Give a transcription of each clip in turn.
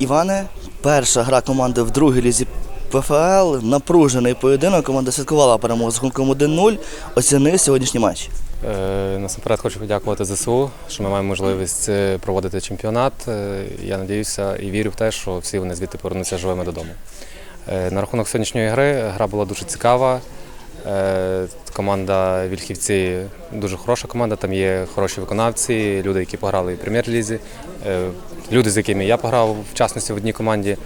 Іване, перша гра команди в другій лізі ПФЛ. Напружений поєдинок. Команда святкувала перемогу з рахунком 1-0. Оцінив сьогоднішній матч. Е, Насамперед хочу подякувати ЗСУ, що ми маємо можливість е, проводити чемпіонат. Е, Я надіюся і вірю в те, що всі вони звідти повернуться живими додому. На рахунок сьогоднішньої гри гра була дуже цікава. Е, Команда Вільхівці дуже хороша команда, там є хороші виконавці, люди, які пограли в прем'єр-лізі, е, люди, з якими я пограв в частності в одній команді.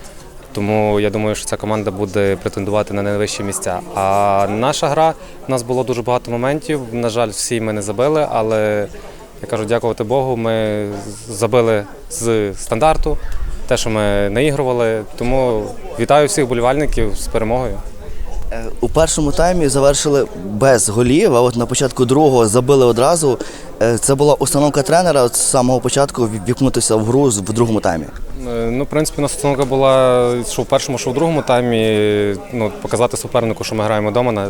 Тому я думаю, що ця команда буде претендувати на найвищі місця. А наша гра, у нас було дуже багато моментів. На жаль, всі ми не забили, але я кажу, дякувати Богу, ми забили з стандарту, те, що ми наігрували. Тому вітаю всіх болівальників з перемогою. Е, У першому таймі завершили без голів, а от на початку другого забили одразу. Е, Це була установка тренера з самого початку ввікнутися в гру в другому таймі. Е, Ну, в принципі, у нас установка була, що в першому, що в другому таймі, ну, показати супернику, що ми граємо вдома, на,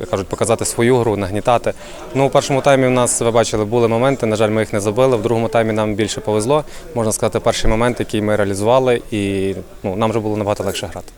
як кажуть, показати свою гру, нагнітати. Ну, у першому таймі у нас, ви бачили, були моменти, на жаль, ми їх не забили. В другому таймі нам більше повезло. Можна сказати, перший момент, який ми реалізували, і ну, нам вже було набагато легше грати.